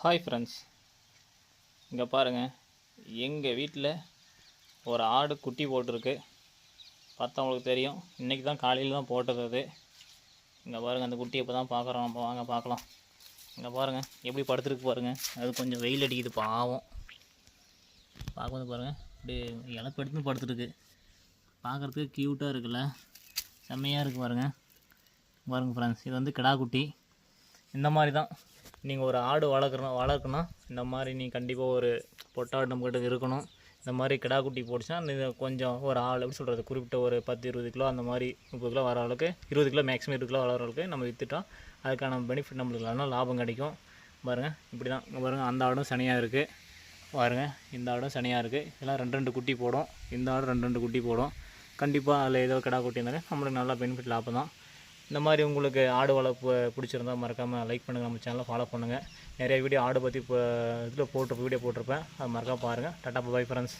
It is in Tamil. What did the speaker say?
ஹாய் ஃப்ரெண்ட்ஸ் இங்கே பாருங்கள் எங்கள் வீட்டில் ஒரு ஆடு குட்டி போட்டிருக்கு. பார்த்தா உங்களுக்கு தெரியும். இன்றைக்கி தான் காலையில் தான் போட்டது அது. இங்கே பாருங்கள் அந்த குட்டி இப்போ தான் பார்க்குறோம். நம்ம வாங்க பார்க்கலாம். இங்கே பாருங்கள் எப்படி படுத்துருக்கு பாருங்கள் அது கொஞ்சம் வெயில் அடிக்குது பாவம். பார்க்கும்போது பாருங்கள் அப்படியே இலப்படுத்து படுத்துருக்கு. பார்க்குறதுக்கு க்யூட்டாக இருக்குல்ல. செம்மையாக இருக்குது பாருங்கள் பாருங்கள் ஃப்ரெண்ட்ஸ் இது வந்து கிடா குட்டி. இந்த மாதிரி தான். நீங்கள் ஒரு ஆடு வளர்க்குறோம் வளர்க்கணும். இந்த மாதிரி நீ கண்டிப்பாக ஒரு பொட்டாடு நம்மக்கிட்ட இருக்கணும். இந்த மாதிரி கிடா குட்டி போட்டுச்சுன்னா கொஞ்சம் ஒரு ஆள் எப்படி சொல்கிறது குறிப்பிட்ட ஒரு பத்து இருபது கிலோ அந்த மாதிரி முப்பது கிலோ வர அளவுக்கு இருபது கிலோ மேக்ஸிமம் இருபது கிலோ வர அளவுக்கு நம்ம விற்றுட்டோம் அதுக்கான பெனிஃபிட் நம்மளுக்கு நல்லா லாபம் கிடைக்கும். பாருங்கள் இப்படி தான் பாருங்கள் அந்த ஆடும் சனியாக இருக்குது பாருங்கள் இந்த ஆடும் சனியாக இருக்குது இதெல்லாம் ரெண்டு ரெண்டு குட்டி போடும். இந்த ஆடும் ரெண்டு ரெண்டு குட்டி போடும். கண்டிப்பாக அதில் ஏதோ கிடா குட்டி இருந்தாலும் நம்மளுக்கு நல்லா பெனிஃபிட் லாபம் தான் இந்த மாதிரி உங்களுக்கு ஆடு வளர்ப்பு பிடிச்சிருந்தா மறக்காமல் லைக் பண்ணுங்கள் நம்ம சேனலை ஃபாலோ பண்ணுங்கள் நிறைய வீடியோ ஆடு பற்றி இப்போ இதில் போட்டு வீடியோ போட்டிருப்பேன். அது மறக்காம பாருங்கள் டாட்டா பை ஃப்ரெண்ட்ஸ்